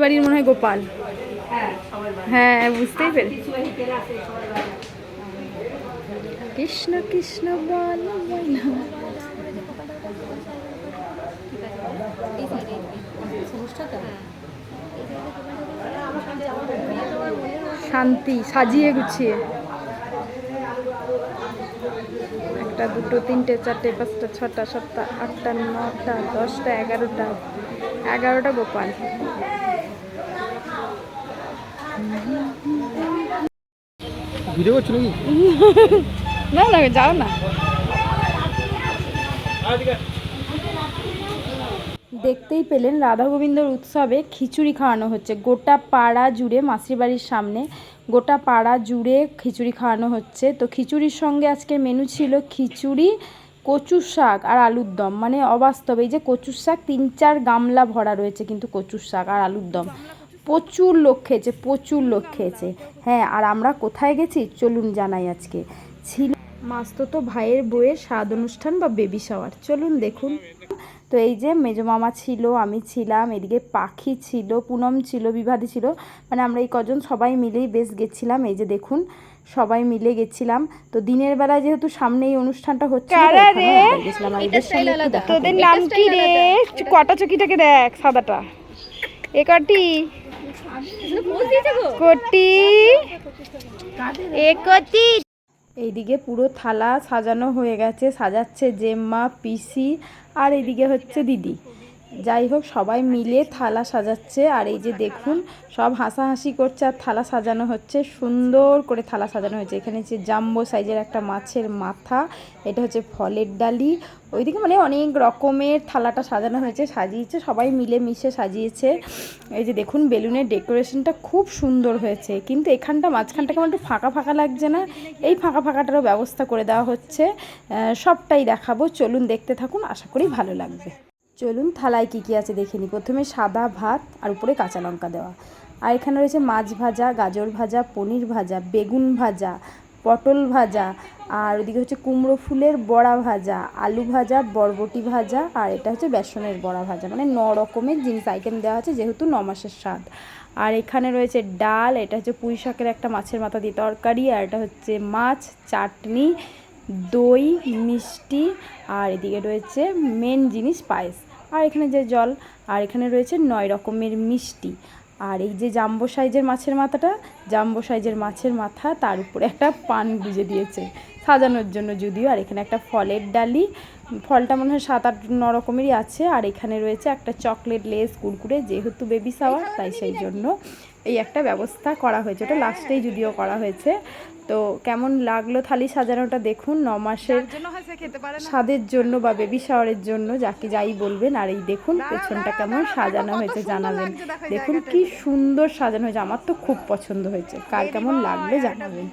বাড়ির মনে হয় গোপাল। হ্যাঁ বুঝতেই পেরে। কৃষ্ণ কৃষ্ণ বল। শান্তি, সাজিয়ে গুছিয়ে। একটা দুটো, তিনটে, চারটে, পাঁচটা, ছটা, সাতটা, আটটা, নটা, দশটা, এগারোটা। এগারোটা গোপাল। ভিডিও করছ নাকি? না না, যাও না। দেখতেই পেলেন রাধা গোবিন্দর উৎসবে খিচুড়ি খাওয়ানো হচ্ছে। গোটা পাড়া জুড়ে মাসির বাড়ির সামনে গোটা পাড়া জুড়ে খিচুড়ি খাওয়ানো হচ্ছে। তো খিচুড়ির সঙ্গে আজকের মেনু ছিল খিচুড়ি কচুর শাক আর আলুর দম। মানে অবাস্তব এই যে কচুর শাক তিন চার গামলা ভরা রয়েছে কিন্তু কচুর শাক আর আলুর দম। প্রচুর লোক খেয়েছে প্রচুর লোক খেয়েছে। হ্যাঁ আর আমরা কোথায় গেছি? চলুন জানাই আজকে। ছিল মাস্ততো ভাইয়ের বইয়ের স্বাদ অনুষ্ঠান বা বেবি শাওয়ার চলুন দেখুন। তো এই যে মেজো মামা ছিল আমি ছিলাম এদিকে পাখি ছিল পুনম ছিল বিভাদি ছিল। মানে আমরা এই কজন সবাই মিলেই বেশ গেছিলাম। এই যে দেখুন সবাই মিলে গেছিলাম। তো দিনের বেলা যেহেতু সামনে এই অনুষ্ঠানটা হচ্ছে গেছিলাম। তোদের নাম কি রে? কটা চকিটাকে দেখ সাদাটা। এ কটি? কটি। এইদিকে পুরো থালা সাজানো হয়ে গেছে সাজাচ্ছে জেম্মা পিসি আর এইদিকে হচ্ছে দিদি। যাই হোক সবাই মিলে থালা সাজাচ্ছে। আর এই যে দেখুন, সব হাসাহাসি করছে আর থালা সাজানো হচ্ছে। সুন্দর করে থালা সাজানো হয়েছে। এখানে যে জাম্বো সাইজের একটা মাছের মাথা, এটা হচ্ছে ফলের ডালি। ওইদিকে মানে অনেক রকমের থালাটা সাজানো হয়েছে, সাজিয়েছে, সবাই মিলে মিশে সাজিয়েছে। এই যে দেখুন, বেলুনের ডেকোরেশনটা খুব সুন্দর হয়েছে। কিন্তু এখানটা মাঝখানটা কেমন একটু ফাঁকা ফাঁকা লাগছে না। এই ফাঁকা ফাঁকাটারও ব্যবস্থা করে দেওয়া হচ্ছে। সবটাই দেখাবো। চলুন দেখতে থাকুন, আশা করি ভালো লাগবে। চলুন, থালায় কী কী আছে দেখে নিই। প্রথমে সাদা ভাত আর উপরে কাঁচা লঙ্কা দেওয়া। আর এখানে রয়েছে মাছ ভাজা, গাজর ভাজা, পনির ভাজা, বেগুন ভাজা, পটল ভাজা, আর ওদিকে হচ্ছে কুমড়ো ফুলের বড়া ভাজা, আলু ভাজা, বরবটি ভাজা, আর এটা হচ্ছে বেসনের বড়া ভাজা। মানে ন রকমের জিনিস আইটেম দেওয়া আছে, যেহেতু ন মাসের স্বাদ। আর এখানে রয়েছে ডাল, এটা হচ্ছে পুঁই শাকের একটা মাছের মাথা দিয়ে তরকারি, আর এটা হচ্ছে মাছ, চাটনি দই মিষ্টি আর এদিকে রয়েছে মেন জিনিস পায়েস। আর এখানে যে জল আর এখানে রয়েছে নয় রকমের মিষ্টি। আর এই যে জাম্বো সাইজের মাছের মাথাটা জাম্বো সাইজের মাছের মাথা তার উপরে একটা পান গুজে দিয়েছে সাজানোর জন্য যদিও। আর এখানে একটা ফলের ডালি ফলটা মনে হয় সাত আট ন রকমেরই আছে। আর এখানে রয়েছে একটা চকলেট লেস কুরকুরে যেহেতু বেবি সাওয়ার তাই সেই জন্য এই একটা ব্যবস্থা করা হয়েছে। ওটা লাস্টেই যদিও করা হয়েছে। তো কেমন লাগল থালি সাজানোটা দেখুন ন মাসের স্বাদের জন্য বা বেবি শাওয়ারের জন্য যাকে যাই বলবেন আর এই দেখুন পেছনটা কেমন সাজানো হয়েছে জানাবেন দেখুন কি সুন্দর সাজানো হয়েছে আমার তো খুব পছন্দ হয়েছে। কার কেমন লাগল জানাবেন।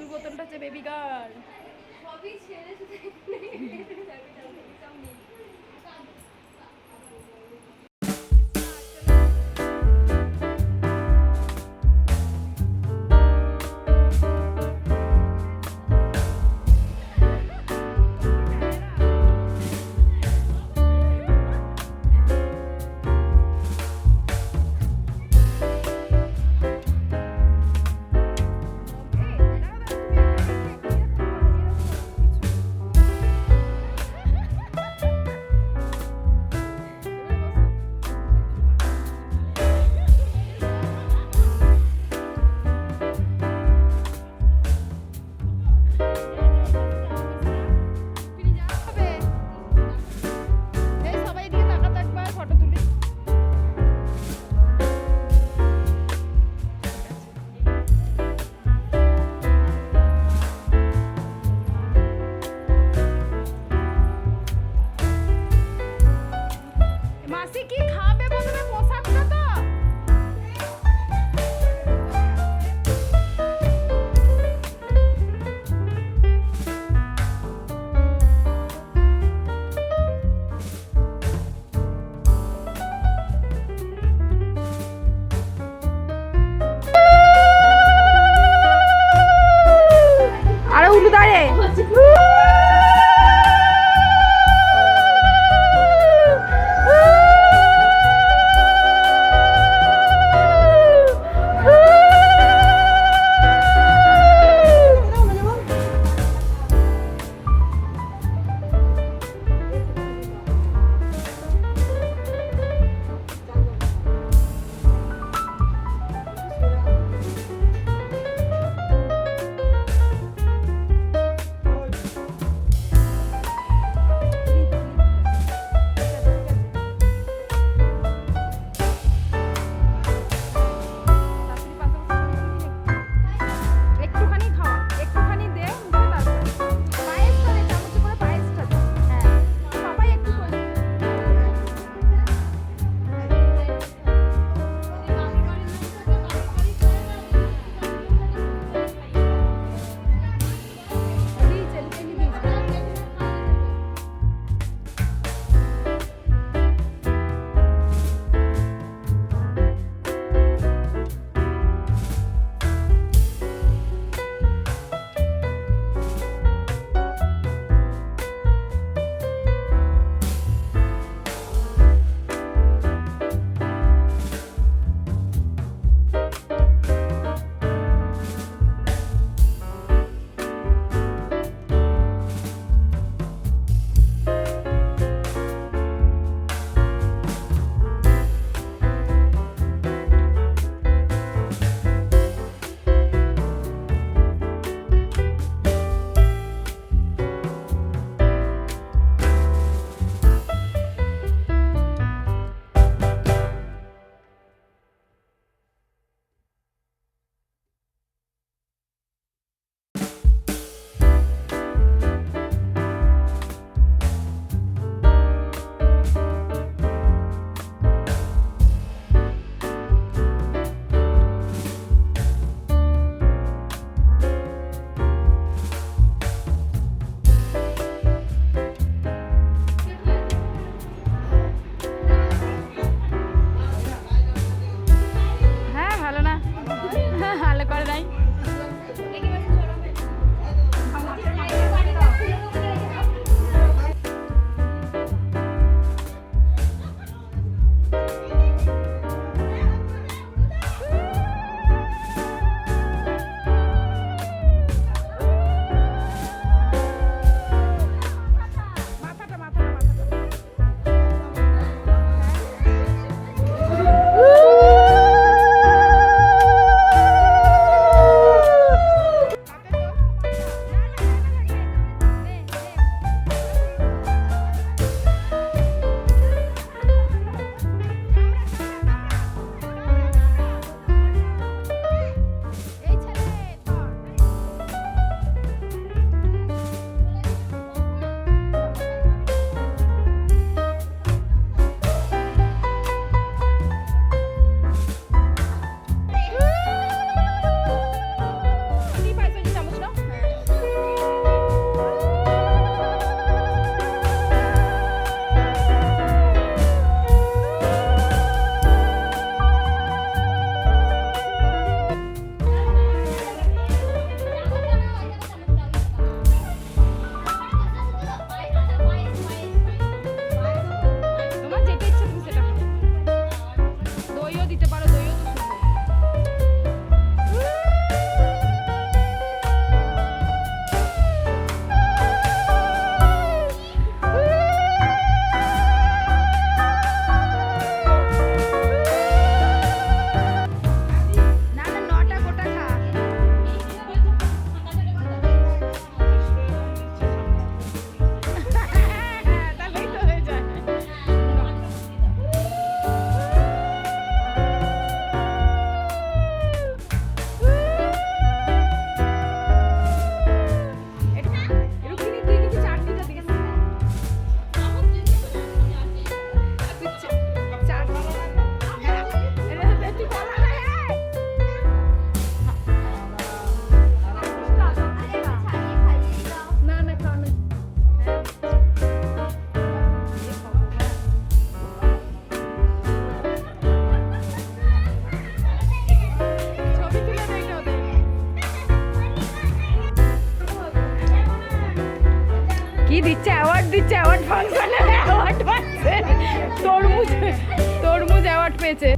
পেয়েছে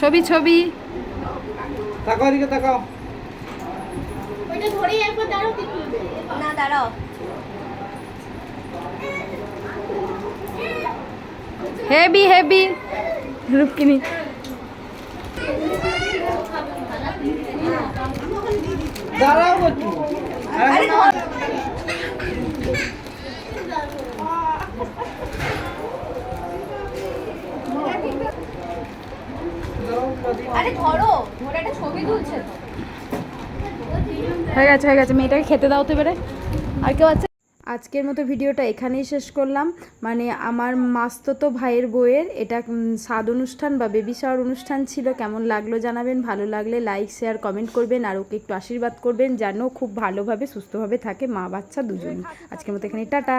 ছবি ছবি। তাকাও এদিকে তাকাও। না দাঁড়াও। হেভি হেভি রুক্মিণী দাঁড়াও হয়ে গেছে হয়ে গেছে মেয়েটাকে খেতে দাও তো এবারে। আর কেউ আছে? আজকের মতো ভিডিওটা এখানেই শেষ করলাম। মানে আমার মাস্তত ভাইয়ের বইয়ের এটা স্বাদ অনুষ্ঠান বা বেবি শাওয়ার অনুষ্ঠান ছিল, কেমন লাগল জানাবেন, ভালো লাগলে লাইক শেয়ার কমেন্ট করবেন, আর ওকে একটু আশীর্বাদ করবেন, যেন খুব ভালোভাবে, সুস্থভাবে থাকে মা বাচ্চা দুজনই। আজকের মতো এখানে টাটা!